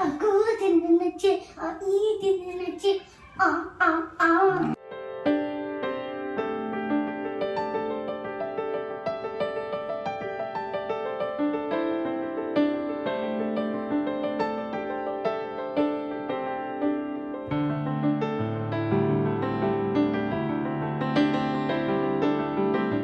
അക്കൂ ആ ഈ തിന്നച്ച് ആ ആ ആ.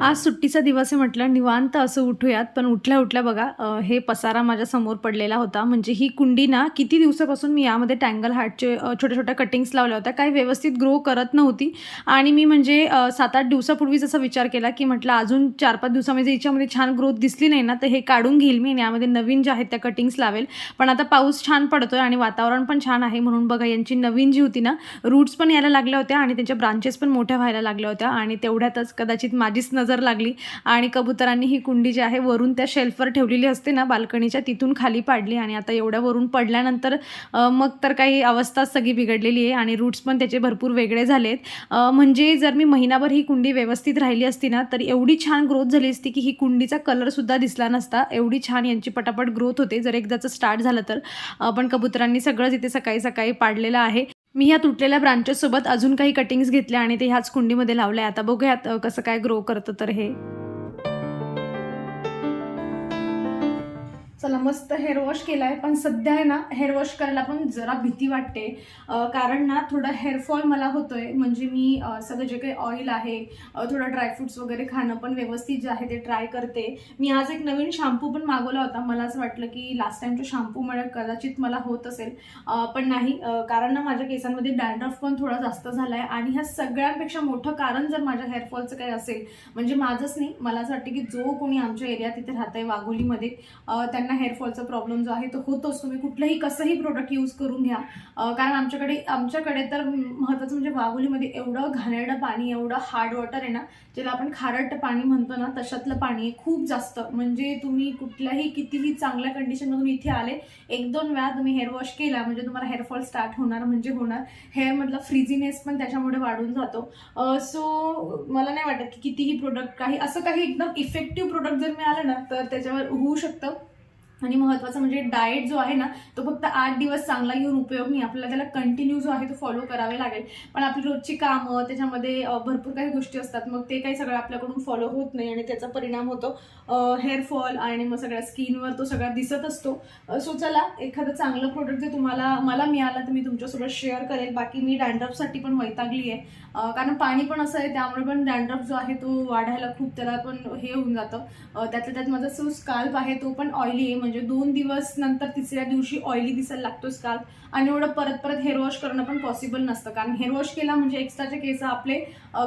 आज सुट्टीचा दिवस आहे म्हटलं निवांत असं उठूयात. पण उठल्या उठल्या बघा हे पसारा माझ्यासमोर पडलेला होता. म्हणजे ही कुंडी ना किती दिवसापासून मी यामध्ये टँगल हार्टचे छोट्या छोट्या कटिंग्स लावल्या होत्या. काही व्यवस्थित ग्रो करत नव्हती. आणि मी म्हणजे सात आठ दिवसापूर्वीच असा विचार केला की म्हटलं अजून चार पाच दिवसामध्ये याच्यामध्ये छान ग्रोथ दिसली नाही ना तर हे काढून घेईल मी आणि यामध्ये नवीन ज्या आहेत त्या कटिंग्स लावेल. पण आता पाऊस छान पडतोय आणि वातावरण पण छान आहे म्हणून बघा यांची नवीन जी होती ना रूट्स पण यायला लागल्या होत्या आणि त्यांच्या ब्रांचेस पण मोठ्या व्हायला लागल्या होत्या. आणि तेवढ्यातच कदाचित माझीच नजर लागली. आणि कबुतरांनी ही कुंडी जी आहे वरून त्या शेल्फवर ठेवलेली असते ना बाल्कनीच्या तिथून खाली पाडली आणि आता एवढ्या वरून पडल्यानंतर मग तर काही अवस्थाच सगळी बिघडलेली आहे आणि रूट्स पण त्याचे भरपूर वेगळे झालेत. म्हणजे जर मी महिनाभर ही कुंडी व्यवस्थित राहिली असती ना तर एवढी छान ग्रोथ झाली असती की ही कुंडीचा कलरसुद्धा दिसला नसता. एवढी छान यांची पटापट ग्रोथ होते. जर एकदाचं स्टार्ट झालं तर पण कबुतरांनी सगळंच इथे सकाळी सकाळी पाडलेलं आहे. मी ह्या तुटलेल्या ब्रांचेससोबत अजून काही कटिंग्स घेतल्या आणि ते ह्याच कुंडीमध्ये लावल्या. आता बघूयात कसं काय ग्रो करतं तर हे. चला मस्त हेअर वॉश केला आहे पण सध्या आहे ना हेअर वॉश करायला पण जरा भीती वाटते. कारण ना थोडा हेअरफॉल मला होतोय. म्हणजे मी सगळं जे काही ऑइल आहे थोडं ड्रायफ्रुट्स वगैरे खाणं पण व्यवस्थित जे आहे ते ट्राय करते. मी आज एक नवीन शॅम्पू पण मागवला होता. मला असं वाटलं की लास्ट टाइमच्या शॅम्पूमुळे कदाचित मला होत असेल. पण नाही. कारण ना माझ्या केसांमध्ये डॅन्ड्रफ पण थोडा जास्त झाला आहे आणि ह्या सगळ्यांपेक्षा मोठं कारण जर माझ्या हेअरफॉलचं काही असेल म्हणजे माझंच नाही. मला असं वाटतं की जो कोणी आमच्या एरियात तिथे राहत आहे वाघोलीमध्ये त्यांना हेअरफॉलचा प्रॉब्लेम जो आहे तो होतोच. तुम्ही कुठलंही कसंही प्रोडक्ट यूज करून घ्या. कारण आमच्याकडे आमच्याकडे तर महत्त्वाचं म्हणजे वाघोलीमध्ये एवढं घाणेरडं पाणी एवढं हार्ड वॉटर आहे ना ज्याला आपण खारट पाणी म्हणतो ना तशातलं पाणी आहे खूप जास्त. म्हणजे तुम्ही कुठल्याही कितीही चांगल्या कंडिशनमधून इथे आले एक दोन वेळा तुम्ही हेअर वॉश केला म्हणजे तुम्हाला हेअरफॉल स्टार्ट होणार म्हणजे होणार. हेअरमधला फ्रिझीनेस पण त्याच्यामुळे वाढून जातो. सो मला नाही वाटत की कितीही प्रोडक्ट काही असं काही एकदम इफेक्टिव्ह प्रोडक्ट जर मिळालं ना तर त्याच्यावर होऊ शकतं. आणि महत्त्वाचं म्हणजे डाएट जो आहे ना तो फक्त आठ दिवस चांगला येऊन उपयोग नाही. आपल्याला त्याला कंटिन्यू जो आहे तो फॉलो करावे लागेल. पण आपली रोजची कामं त्याच्यामध्ये भरपूर काही गोष्टी असतात. मग ते काही सगळं आपल्याकडून फॉलो होत नाही आणि त्याचा परिणाम होतो. हेअरफॉल आणि मग सगळ्या स्किनवर तो सगळा दिसत असतो. सो चला एखादं चांगलं प्रोडक्ट जे तुम्हाला मला मिळालं तर मी तुमच्यासोबत शेअर करेल. बाकी मी डॅन्ड्रफसाठी पण वैतागली आहे. कारण पाणी पण असं आहे त्यामुळे पण डॅन्ड्रफ जो आहे तो वाढायला खूप त्याला पण हे होऊन जातं. त्यातल्या त्यात माझा जो स्काल्प आहे तो पण ऑइली आहे. म्हणजे दोन दिवस नंतर तिसऱ्या दिवशी ऑइली दिसायला लागतो स्काल्प आणि एवढं परत परत हेअर वॉश करणं पण पॉसिबल नसतं. कारण हेअर वॉश केला म्हणजे एक्स्ट्राचे केस आपले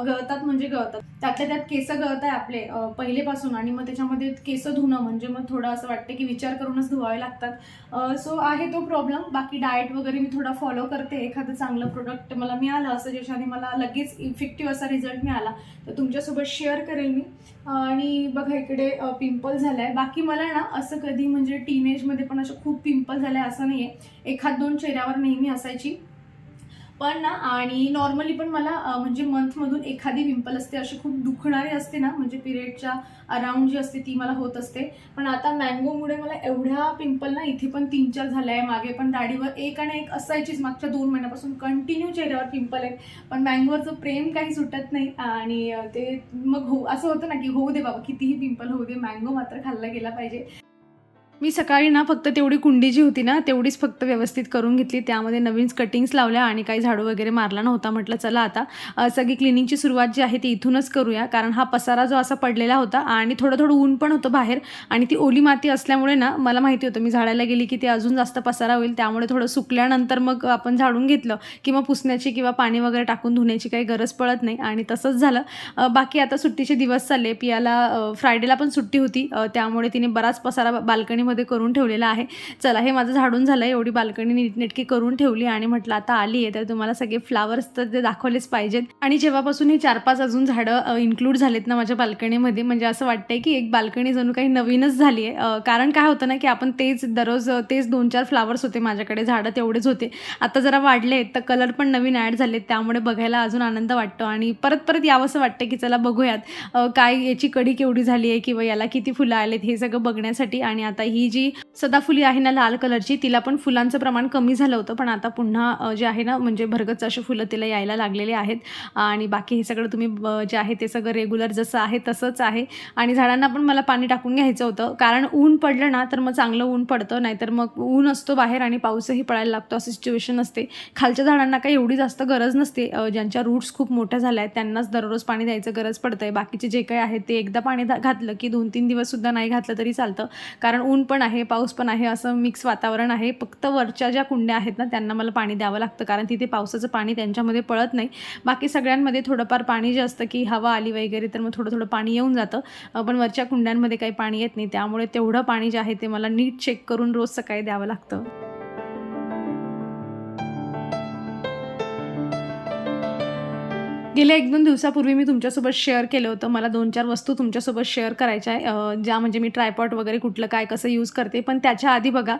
गळतात म्हणजे गळतात. त्यातल्या त्यात केस गळत आहे आपले पहिलेपासून. आणि मग त्याच्यामध्ये केस धुणं म्हणजे मग थोडं असं वाटतं की विचार करूनच धुवावे लागतात. सो आहे तो प्रॉब्लेम बाकी डाएट वगैरे मी थोडा फॉलो करते. एखादं चांगलं प्रोडक्ट मला मिळालं असं ज्याच्याने मला लगेच इफेक्टिव्ह असा रिझल्ट मिळाला तर तुमच्यासोबत शेअर करेल मी. आणि बघा इकडे पिंपल झालाय. आहे बाकी मला ना असं कधी म्हणजे म्हणजे टीनेजमध्ये पण असं खूप पिंपल झालं असं नाही आहे एखाद दोन चेहऱ्यावर नेहमी असायची. पण ना आणि नॉर्मली पण मला म्हणजे मंथमधून एखादी पिंपल असते अशी खूप दुखणारी असते ना म्हणजे पिरियडच्या अराउंड जी असते ती मला होत असते. पण आता मँगोमुळे मला एवढ्या पिंपल ना इथे पण तीन चार झाल्या आहे मागे पण दाढीवर एक आणि एक असायचीच मागच्या दोन महिन्यापासून कंटिन्यू चेहऱ्यावर पिंपल आहे पण मँगोवरचं प्रेम काही सुटत नाही आणि ते मग हो असं होतं ना की होऊ दे बाबा कितीही पिंपल होऊ दे मँगो मात्र खाल्ला गेला पाहिजे. मी सकाळी ना फक्त तेवढी कुंडी जी होती ना तेवढीच फक्त व्यवस्थित करून घेतली. त्यामध्ये नवीन कटिंग्स लावल्या आणि काही झाडू वगैरे मारला नव्हता. म्हटलं चला आता सगळी क्लिनिंगची सुरुवात जी आहे ती इथूनच करूया. कारण हा पसारा जो असा पडलेला होता आणि थोडं थोडं ऊन पण होतं बाहेर आणि ती ओली माती असल्यामुळे ना मला माहिती होतं मी झाडायला गेली की ते अजून जास्त पसारा होईल. त्यामुळे थोडं सुकल्यानंतर मग आपण झाडून घेतलं किंवा पुसण्याची किंवा पाणी वगैरे टाकून धुण्याची काही गरज पडत नाही आणि तसंच झालं. बाकी आता सुट्टीचे दिवस चालले. पियाला फ्रायडेला पण सुट्टी होती. त्यामुळे तिने बराच पसारा बाल्कनीमध्ये करून ठेवलेला आहे. चला हे माझं झाडून झालं आहे एवढी बाल्कनी नीटनेटकी करून ठेवली आणि म्हटलं आता आली आहे तर तुम्हाला सगळे फ्लावर्स तर ते दाखवलेच पाहिजेत. आणि जेव्हापासून हे चार पाच अजून झाडं इन्क्लूड झालेत ना माझ्या बाल्कनीमध्ये म्हणजे असं वाटतंय की एक बाल्कनी जणू काही नवीनच झाली आहे. कारण काय होतं ना की आपण तेच दररोज तेच दोन चार फ्लावर्स होते माझ्याकडे झाडं तेवढेच होते. आता जरा वाढले आहेत तर कलर पण नवीन ॲड झालेत त्यामुळे बघायला अजून आनंद वाटतो. आणि परत परत यावंसं वाटतं की चला बघूयात काय याची कडी केवढी झाली आहे किंवा याला किती फुलं आलेत हे सगळं बघण्यासाठी. आणि आता ही ही जी सदाफुली आहे ना लाल कलरची तिला पण फुलांचं प्रमाण कमी झालं होतं पण आता पुन्हा जे आहे ना म्हणजे भरगच अशी फुलं तिला यायला लागलेले आहेत. आणि बाकी हे सगळं तुम्ही ब- जे आहे ते सगळं रेग्युलर जसं आहे तसंच आहे. आणि झाडांना पण मला पाणी टाकून घ्यायचं होतं कारण ऊन पडलं ना तर मग चांगलं ऊन पडतं नाहीतर मग ऊन असतो बाहेर आणि पाऊसही पडायला लागतो असं सिच्युएशन असते. खालच्या झाडांना काही एवढी जास्त गरज नसते ज्यांच्या रूट्स खूप मोठ्या झाल्या आहेत त्यांनाच दररोज पाणी द्यायचं गरज पडतं आहे बाकीचे जे काही आहेत ते एकदा पाणी घातलं की दोन तीन दिवससुद्धा नाही घातलं तरी चालतं. कारण ऊन पण आहे पाऊस पण आहे असं मिक्स वातावरण आहे. फक्त वरच्या ज्या कुंड्या आहेत ना त्यांना मला पाणी द्यावं लागतं. कारण तिथे पावसाचं पाणी त्यांच्यामध्ये पळत नाही. बाकी सगळ्यांमध्ये थोडंफार पाणी जे असतं की हवा आली वगैरे तर मग थोडं थोडं पाणी येऊन जातं. पण वरच्या कुंड्यांमध्ये काही पाणी येत नाही. त्यामुळे तेवढं पाणी जे आहे ते मला नीट चेक करून रोज सकाळी द्यावं लागतं. गेल्या एक दोन दिवसापूर्वी मी तुमच्यासोबत शेअर केलं होतं. मला दोन चार वस्तू तुमच्यासोबत शेअर करायच्या आहे. ज्या म्हणजे मी ट्रायपॉट वगैरे कुठलं काय कसं यूज करते. पण त्याच्या आधी बघा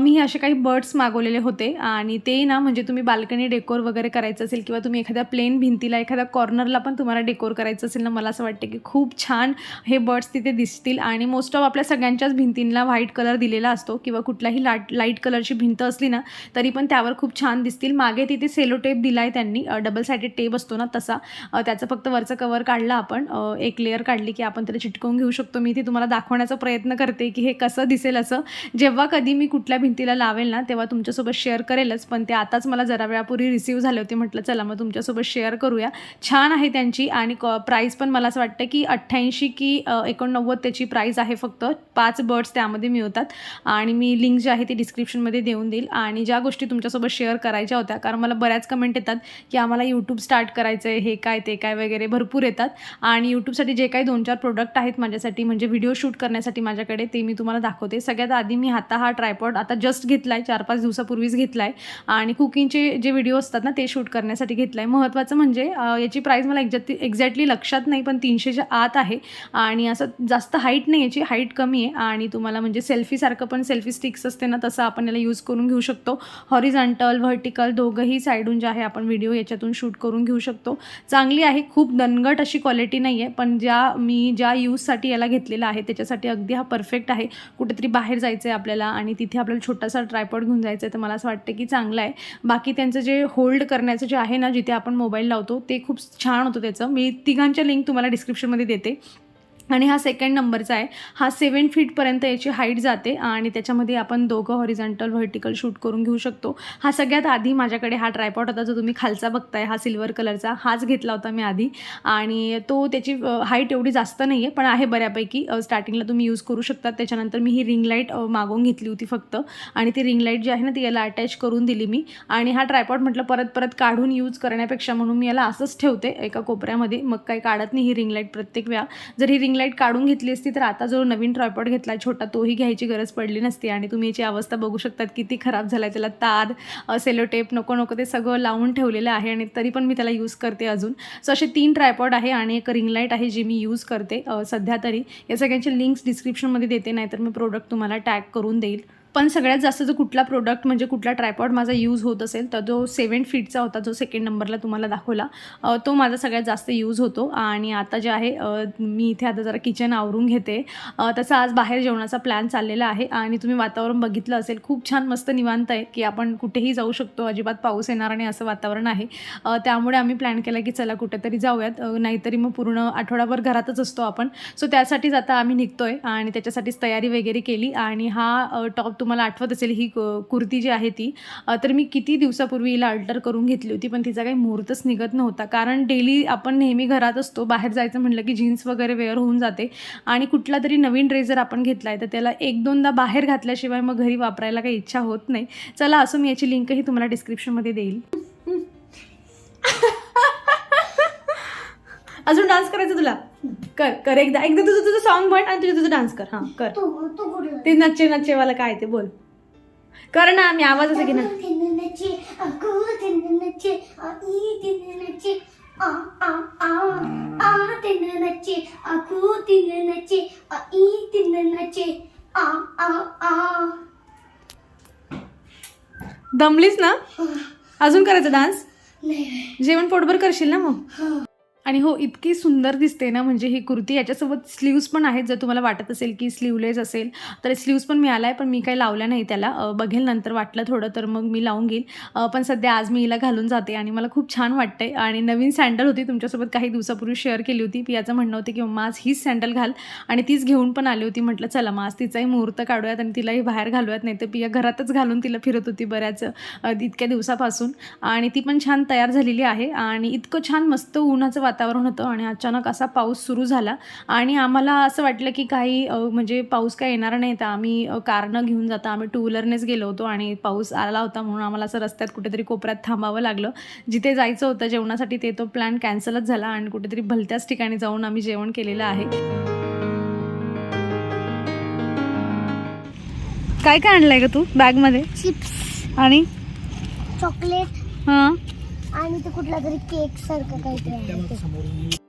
मी असे काही बर्ड्स मागवलेले होते. आणि ते ना म्हणजे तुम्ही बाल्कनी डेकोर वगैरे करायचं असेल किंवा तुम्ही एखाद्या प्लेन भिंतीला एखाद्या कॉर्नरला पण तुम्हाला डेकोर करायचं असेल ना मला असं वाटतं की खूप छान हे बर्ड्स तिथे दिसतील. आणि मोस्ट ऑफ आपल्या सगळ्यांच्याच भिंतींना व्हाईट कलर दिलेला असतो किंवा कुठलाही लाट लाइट कलरची भिंत असली ना तरी पण त्यावर खूप छान दिसतील. मागे तिथे सेलो टेप दिला आहे त्यांनी डबल सायडेड टेप असतो ना तसा. त्याचं फक्त वरचं कवर काढलं आपण. एक लेअर काढली की आपण त्याला चिटकवून घेऊ शकतो. मी ते तुम्हाला दाखवण्याचा प्रयत्न करते की हे कसं दिसेल असं. जेव्हा कधी मी कुठल्या भिंतीला लावेल ना तेव्हा तुमच्यासोबत शेअर करेलच. पण ते आताच मला जरा वेळापूर्वी रिसिव्ह झाले होते. म्हटलं चला मग तुमच्यासोबत शेअर करूया. छान आहे त्यांची. आणि प्राईस पण मला असं वाटतं की अठ्ठ्याऐंशी की एकोणनव्वद त्याची प्राईस आहे फक्त. पाच बर्ड्स त्यामध्ये मिळतात. आणि मी लिंक जी आहे ती डिस्क्रिप्शनमध्ये देऊन देईल. आणि ज्या गोष्टी तुमच्यासोबत शेअर करायच्या होत्या कारण मला बऱ्याच कमेंट येतात की आम्हाला यूट्यूब स्टार्ट करायचं आहे हे काय ते काय वगैरे भरपूर येतात. आणि यूट्यूबसाठी जे काही दोन चार प्रोडक्ट आहेत माझ्यासाठी म्हणजे व्हिडिओ शूट करण्यासाठी माझ्याकडे ते मी तुम्हाला दाखवते. सगळ्यात आधी मी आता हा ट्रायपॉड आता जस्ट घेतला आहे चार पाच दिवसापूर्वीच घेतला आहे आणि कुकिंगचे जे व्हिडिओ असतात ना ते शूट करण्यासाठी घेतला आहे महत्त्वाचं म्हणजे याची प्राईस मला एक्झॅक्टली एक्झॅक्टली लक्षात नाही पण तीनशेच्या आत आहे. आणि असं जास्त हाईट नाही याची हाईट कमी आहे. आणि तुम्हाला म्हणजे सेल्फीसारखं पण सेल्फी स्टिक्स असते ना तसं आपण याला यूज करून घेऊ शकतो. हॉरिझॉन्टल व्हर्टिकल दोघंही साईडून जे आहे आपण व्हिडिओ याच्यातून शूट करून घेऊ शकतो. चांगली आहे खूप दणगट अशी क्वालिटी नाही आहे पण ज्या मी ज्या यूजसाठी याला घेतलेला आहे त्याच्यासाठी अगदी हा परफेक्ट आहे. कुठेतरी बाहेर जायचं आहे आपल्याला आणि तिथे आपल्याला छोटासा ट्रायपॉड घेऊन जायचं आहे तर मला असं वाटतं की चांगलं आहे. बाकी त्यांचं जे होल्ड करण्याचं जे आहे ना जिथे आपण मोबाईल लावतो ते खूप छान होतं त्याचं. मी तिघांच्या लिंक तुम्हाला डिस्क्रिप्शनमध्ये देते. आणि हा सेकंड नंबरचा आहे. हा सेवन फीटपर्यंत याची हाईट जाते आणि त्याच्यामध्ये आपण दोघं हॉरिझॉन्टल व्हर्टिकल शूट करून घेऊ शकतो. हा सगळ्यात आधी माझ्याकडे हा ट्रायपॉट होता जो तुम्ही खालचा बघताय हा सिल्वर कलरचा हाच घेतला होता मी आधी. आणि तो त्याची हाईट एवढी जास्त नाही आहे पण आहे बऱ्यापैकी. स्टार्टिंगला तुम्ही यूज करू शकता. त्याच्यानंतर मी ही रिंग लाइट मागवून घेतली होती फक्त. आणि ती रिंग लाइट जी आहे ना ती याला अटॅच करून दिली मी. आणि हा ट्रायपॉट म्हटलं परत परत काढून यूज करण्यापेक्षा म्हणून मी याला असंच ठेवते एका कोपऱ्यामध्ये. मग काही काढत नाही ही रिंग लाइट प्रत्येक वेळा. जर ही रिंग लाइट काढून घेतली असती तर आता जो नवीन ट्रायपॉड घेतला छोटा तोही घ्यायची गरज पडली नसती. आणि तुम्ही याची अवस्था बघू शकतात किती खराब झाला आहे त्याला. तार सेलो टेप नको नको ते सगळं लावून ठेवलेलं आहे आणि तरी पण मी त्याला यूज करते अजून. सो असे तीन ट्रायपॉड आहे आणि एक रिंग लाइट आहे जी मी यूज करते सध्या तरी. या सगळ्यांचे लिंक्स डिस्क्रिप्शनमध्ये देते नाहीतर मी प्रोडक्ट तुम्हाला टॅग करून देईल. पण सगळ्यात जास्त जो कुठला प्रोडक्ट म्हणजे कुठला ट्रायपॉड माझा यूज होत असेल तर जो सेवन फीटचा होता जो सेकंड नंबरला तुम्हाला दाखवला. तो माझा सगळ्यात जास्त यूज होतो. आणि आता जे आहे मी इथे आता जरा किचन आवरून घेते. तसं आज बाहेर जेवणाचा प्लॅन चाललेला आहे. आणि तुम्ही वातावरण बघितलं असेल खूप छान मस्त निवांत आहे की आपण कुठेही जाऊ शकतो. अजिबात पाऊस येणार नाही असं वातावरण आहे. त्यामुळे आम्ही प्लॅन केला की चला कुठेतरी जाऊयात. नाहीतरी मग पूर्ण आठवडाभर घरातच असतो आपण. सो त्यासाठीच आता आम्ही निघतोय. आणि त्याच्यासाठीच तयारी वगैरे केली. आणि हा टॉप तुम्हाला आठवत असेल ही कुर्ती जी आहे ती तर मी किती दिवसापूर्वी हिला अल्टर करून घेतली होती पण तिचा काही मुहूर्तच निघत नव्हता. कारण डेली आपण नेहमी घरात असतो बाहेर जायचं म्हटलं की जीन्स वगैरे वेअर होऊन जाते. आणि कुठला तरी नवीन ड्रेस जर आपण घेतला आहे तर त्याला एक दोनदा बाहेर घातल्याशिवाय मग घरी वापरायला काही इच्छा होत नाही. चला असं मी याची लिंकही तुम्हाला डिस्क्रिप्शनमध्ये देईल. अजून डान्स करायचं तुला? कर कर एकदा. एकदा तुझं तुझं सॉन्ग म्हण आणि तुझं तुझं डान्स कर. हां कर. तू ते नच्चे नच्चेवाला काय ते बोल. कर ना मी आवाज असं आ दमलीस ना? अजून करायचं डान्स जेवण पोटभर करशील ना मग? आणि हो इतकी सुंदर दिसते ना म्हणजे ही कुर्ती. याच्यासोबत स्लीव्स पण आहेत जर तुम्हाला वाटत असेल की स्लीवलेस असेल तर स्लीव्स पण मिळाला आहे पण मी काही लावल्या नाही त्याला. बघेल नंतर वाटलं थोडं तर मग मी लावून घेईल. पण सध्या आज मी हिला घालून जाते आणि मला खूप छान वाटते आणि नवीन सँडल होती तुमच्यासोबत काही दिवसापूर्वी शेअर केली होती. पियाचं म्हणणं होतं की मग आज हीच सँडल घाल. आणि तीच घेऊन पण आली होती. म्हटलं चला मग आज तिचाही मुहूर्त काढूयात आणि तिलाही बाहेर घालूयात. नाही तर पिया घरातच घालून तिला फिरत होती बऱ्याच इतक्या दिवसापासून. आणि ती पण छान तयार झालेली आहे. आणि इतकं छान मस्त उन्हाचं वातावरण होतं आणि अचानक असा पाऊस सुरू झाला. आणि आम्हाला असं वाटलं की काही म्हणजे पाऊस काय येणार नाही. तर आम्ही कारनं घेऊन जाता. आम्ही टू व्हीलरनेच गेलो होतो आणि पाऊस आला होता म्हणून आम्हाला असं रस्त्यात कुठेतरी कोपऱ्यात थांबावं लागलं. जिथे जायचं होतं जेवणासाठी ते तो प्लॅन कॅन्सलच झाला आणि कुठेतरी भलत्याच ठिकाणी जाऊन आम्ही जेवण केलेलं आहे. काय काय आणलंय का तू बॅगमध्ये चिप्स आणि? चॉकलेट हां. आणि ते कुठला तरी केक सारखं काहीतरी आहे ते.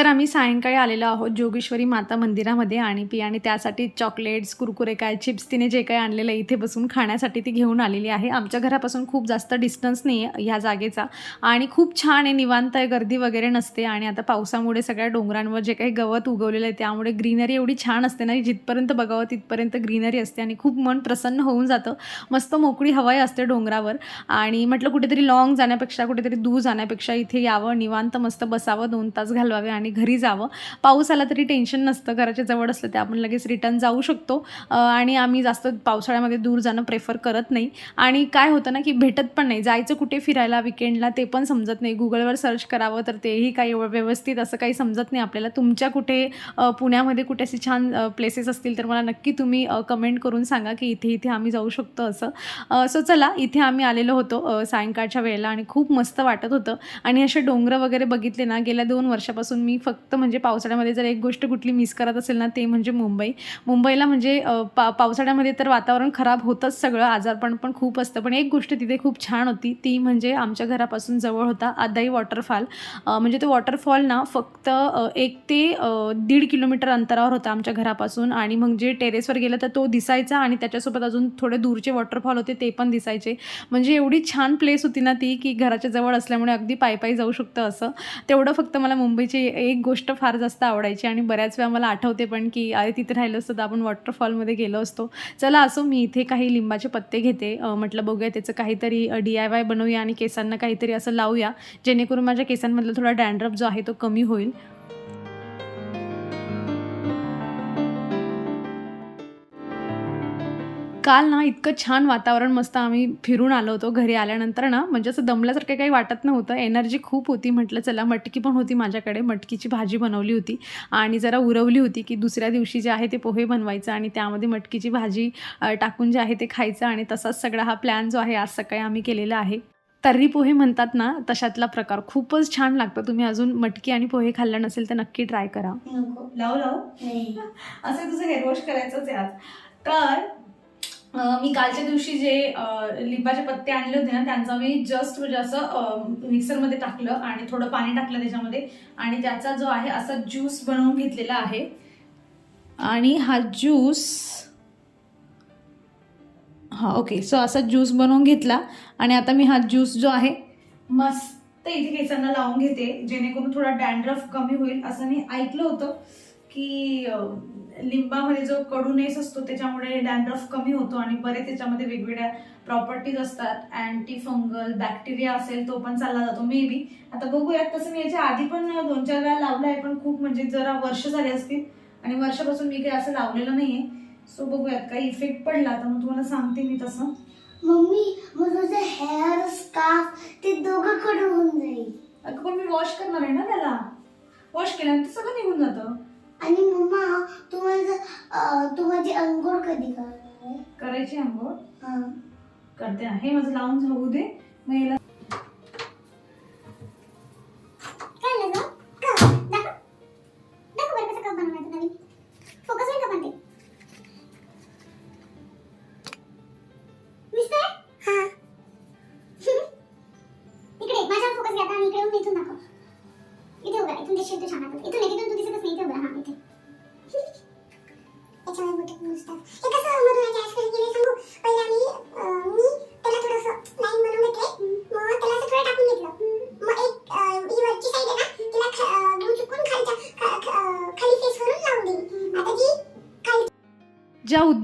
तर आम्ही सायंकाळी आलेलो आहोत जोगेश्वरी माता मंदिरामध्ये आणि पी आणि त्यासाठी चॉकलेट्स कुरकुरे काय चिप्स तिने जे काही आणलेलं आहे इथे बसून खाण्यासाठी ती घेऊन आलेली आहे. आमच्या घरापासून खूप जास्त डिस्टन्स नाही आहे ह्या जागेचा आणि खूप छान आहे निवांत आहे गर्दी वगैरे नसते आणि आता पावसामुळे सगळ्या डोंगरांवर जे काही गवत उगवलेलं आहे त्यामुळे ग्रीनरी एवढी छान असते ना जिथपर्यंत बघावं तिथपर्यंत ग्रीनरी असते आणि खूप मन प्रसन्न होऊन जातं. मस्त मोकळी हवाई असते डोंगरावर आणि म्हटलं कुठेतरी लॉंग जाण्यापेक्षा कुठेतरी दूर जाण्यापेक्षा इथे यावं निवांत मस्त बसावं दोन तास घालवावे आणि घरी जावं. पाऊस आला तरी टेन्शन नसतं घराच्या जवळ असलं ते आपण लगेच रिटर्न जाऊ शकतो. आणि आम्ही जास्त पावसाळ्यामध्ये दूर जाणं प्रेफर करत नाही. आणि काय होतं ना की भेटत पण नाही. जायचं कुठे फिरायला विकेंडला ते पण समजत नाही. गुगलवर सर्च करावं तर तेही काही व्यवस्थित असं काही समजत नाही आपल्याला. तुमच्या कुठे पुण्यामध्ये कुठे असे छान प्लेसेस असतील तर मला नक्की तुम्ही कमेंट करून सांगा की इथे इथे आम्ही जाऊ शकतो असं. सो चला इथे आम्ही आलेलो होतो सायंकाळच्या वेळेला आणि खूप मस्त वाटत होतं. आणि असे डोंगरं वगैरे बघितले ना गेल्या दोन वर्षापासून मी फक्त म्हणजे पावसाळ्यामध्ये जर एक गोष्ट कुठली मिस करत असेल ना ते म्हणजे मुंबई. मुंबईला म्हणजे पा पावसाळ्यामध्ये तर वातावरण खराब होतंच सगळं आजारपण पण खूप असतं. पण एक गोष्ट तिथे खूप छान होती ती म्हणजे आमच्या घरापासून जवळ होता आदाई वॉटरफॉल. म्हणजे तो वॉटरफॉल ना फक्त एक ते दीड किलोमीटर अंतरावर होता आमच्या घरापासून. आणि मग जे टेरेसवर गेलं तर तो दिसायचा आणि त्याच्यासोबत अजून थोडे दूरचे वॉटरफॉल होते ते पण दिसायचे. म्हणजे एवढी छान प्लेस होती ना ती की घराच्या जवळ असल्यामुळे अगदी पायी जाऊ शकतं असं. तेवढं फक्त मला मुंबईची एक गोष्ट फार जास्त आवडायची आणि बऱ्याच वेळा मला आठवते पण की अरे तिथे राहिलं असतं तर आपण वॉटरफॉलमध्ये गेलो असतो. चला असो मी इथे काही लिंबाचे पत्ते घेते. म्हटलं बघूया त्याचं काहीतरी डी आय वाय बनवूया आणि केसांना काहीतरी असं लावूया. जेणेकरून माझ्या केसांमधला थोडा डँड्रप जो आहे तो कमी होईल. काल ना इतकं छान वातावरण मस्त आम्ही फिरून आलो होतो घरी आल्यानंतर ना म्हणजे असं दमल्यासारखं काही वाटत नव्हतं. एनर्जी खूप होती. म्हटलं चला मटकी पण होती माझ्याकडे. मटकीची भाजी बनवली होती आणि जरा उरवली होती की दुसऱ्या दिवशी जे आहे ते पोहे बनवायचं आणि त्यामध्ये मटकीची भाजी टाकून जे आहे ते खायचं आणि तसाच सगळा हा प्लॅन जो आहे आज सकाळी आम्ही केलेला आहे. तर्री पोहे म्हणतात ना तशातला प्रकार. खूपच छान लागतं. तुम्ही अजून मटकी आणि पोहे खाल्लं नसेल तर नक्की ट्राय करा. नको लाव. लाव असं तुझं हेअर वॉश करायचंच आहे आज. तर मी कालच्या दिवशी जे लिंबाचे पत्ते आणले होते ना त्यांचा मी जस्ट म्हणजे असं मिक्सरमध्ये टाकलं आणि थोडं पाणी टाकलं त्याच्यामध्ये. आणि त्याचा जो आहे असा ज्यूस बनवून घेतलेला आहे. आणि हा ज्यूस हा ओके सो असा ज्यूस बनवून घेतला. आणि आता मी हा ज्यूस जो आहे मस्त इथे केसांना लावून घेते जेणेकरून थोडा डॅन्ड्रफ कमी होईल असं मी ऐकलं होतं. की लिंबामध्ये जो कडूनेस असतो त्याच्यामुळे डॅन्ड्रफ कमी होतो आणि बरेच त्याच्यामध्ये वेगवेगळ्या प्रॉपर्टीज असतात. अँटी फंगल बॅक्टेरिया असेल तो पण चालला जातो मे बी आता बघूयात तसं मी याच्या आधी पण दोन चार वेळा लावला आहे पण खूप म्हणजे जरा वर्ष झाले असतील. आणि वर्षापासून मी काही असं लावलेलं नाहीये. सो बघूयात काही इफेक्ट पडला तर मग तुम्हाला सांगते मी तसं. मम्मी मग तुझं हेअर स्कार्फ ते दोघं कडे होऊन जाईल. अगं पण मी वॉश करणार आहे ना त्याला? वॉश केल्यानंतर सगळं निघून जातं. आणि मम्मा तू माझं तू माझी अंघोळ कधी करणार आहे करायची आंघोळ हा. करते ना. हे माझं लावून जाऊ दे मग याला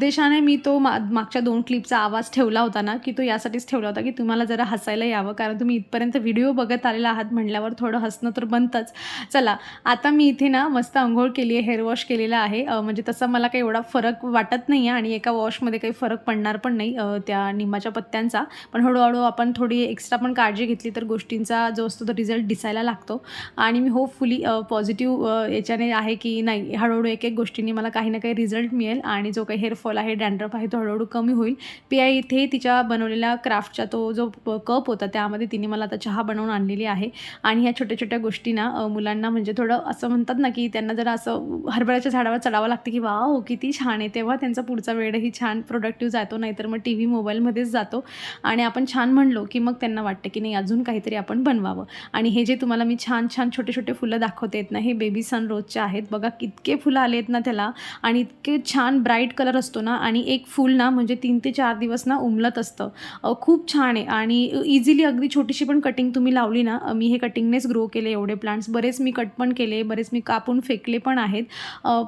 उद्देशाने मी तो मा मागच्या दोन क्लिपचा आवाज ठेवला होता ना की तो यासाठीच ठेवला होता की तुम्हाला जरा हसायला यावं कारण तुम्ही इथपर्यंत व्हिडिओ बघत आलेला आहात म्हणल्यावर थोडं हसणं तर बनतंच. चला आता मी इथे ना मस्त आंघोळ केली आहे हेअर वॉश केलेला आहे. म्हणजे तसा मला काही एवढा फरक वाटत नाही आहे आणि एका वॉशमध्ये काही फरक पडणार पण नाही त्या निंबाच्या पत्त्यांचा. पण हळूहळू आपण थोडी एक्स्ट्रा पण काळजी घेतली तर गोष्टींचा जो असतो तो रिझल्ट दिसायला लागतो. आणि मी होपफुली पॉझिटिव्ह याच्याने आहे की नाही हळूहळू एक एक गोष्टींनी मला काही ना काही रिझल्ट मिळेल आणि जो काही हेअरफॉल आहे डँड्रफ आहे तो हळूहळू कमी होईल. पिया इथे तिच्या बनवलेल्या क्राफ्टचा तो जो कप होता त्यामध्ये तिने मला आता चहा बनवून आणलेली आहे. आणि ह्या छोट्या छोट्या गोष्टींना मुलांना म्हणजे थोडं असं म्हणतात ना की त्यांना जरा असं हरभऱ्याच्या झाडावर चढावं लागतं की वा हो किती छान आहे. तेव्हा त्यांचा पुढचा वेळही छान प्रोडक्टिव्ह जातो नाहीतर मग टी व्ही मोबाईलमध्येच जातो. आणि आपण छान म्हणलो की मग त्यांना वाटतं की नाही अजून काहीतरी आपण बनवावं. आणि हे जे तुम्हाला मी छान छान छोटे छोटे फुलं दाखवते आहेत ना हे बेबी सन रोजचे आहेत. बघा कितके फुलं आले आहेत ना त्याला. आणि इतके छान ब्राईट कलर असतो ना आणि एक फूल ना म्हणजे तीन ते चार दिवस ना उमलत असतं. खूप छान आहे. आणि इझिली अगदी छोटीशी पण कटिंग तुम्ही लावली ना मी हे कटिंगनेच ग्रो केले एवढे प्लांट्स बरेच मी कट पण केले बरेच मी कापून फेकले पण आहेत.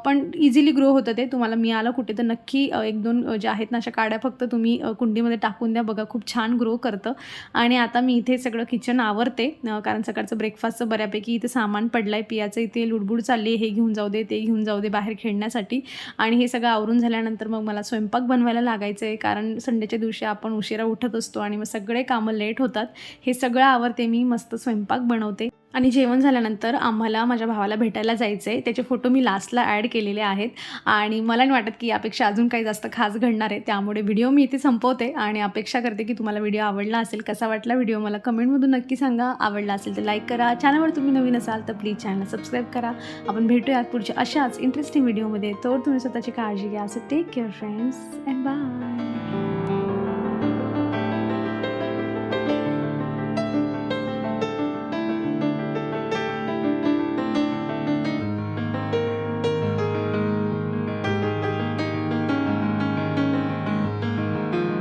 पण इझिली ग्रो होतं ते. तुम्हाला मिळालं कुठे तर नक्की एक दोन ज्या आहेत ना अशा काड्या फक्त तुम्ही कुंडीमध्ये टाकून द्या. बघा खूप छान ग्रो करतं. आणि आता मी इथे सगळं किचन आवरते कारण सकाळचं ब्रेकफास्टचं बऱ्यापैकी इथे सामान पडलं आहे पियाचं इथे लुडबुड चालली आहे. हे घेऊन जाऊ दे ते घेऊन जाऊ दे बाहेर खेळण्यासाठी. आणि हे सगळं आवरून झाल्यानंतर मग मला स्वयंपाक बनवायला लागायचं आहे कारण संडेच्या दिवशी आपण उशिरा उठत असतो आणि मग सगळे कामं लेट होतात. हे सगळं आवरते मी मस्त स्वयंपाक बनवते. आणि जेवण झाल्यानंतर आम्हाला माझ्या भावाला भेटायला जायचं आहे त्याचे फोटो मी लास्टला ॲड केलेले आहेत. आणि मला नाही वाटत की यापेक्षा अजून काही जास्त खास घडणार आहे. त्यामुळे व्हिडिओ मी इथे संपवते आणि अपेक्षा करते की तुम्हाला व्हिडिओ आवडला असेल कसा वाटला व्हिडिओ मला कमेंटमधून नक्की सांगा. आवडला असेल तर लाईक करा. चॅनलवर तुम्ही नवीन असाल तर प्लीज चॅनल सबस्क्राईब करा. आपण भेटूयात पुढच्या अशाच इंटरेस्टिंग व्हिडिओमध्ये तर तुम्ही स्वतःची काळजी घ्या. असं take care friends and bye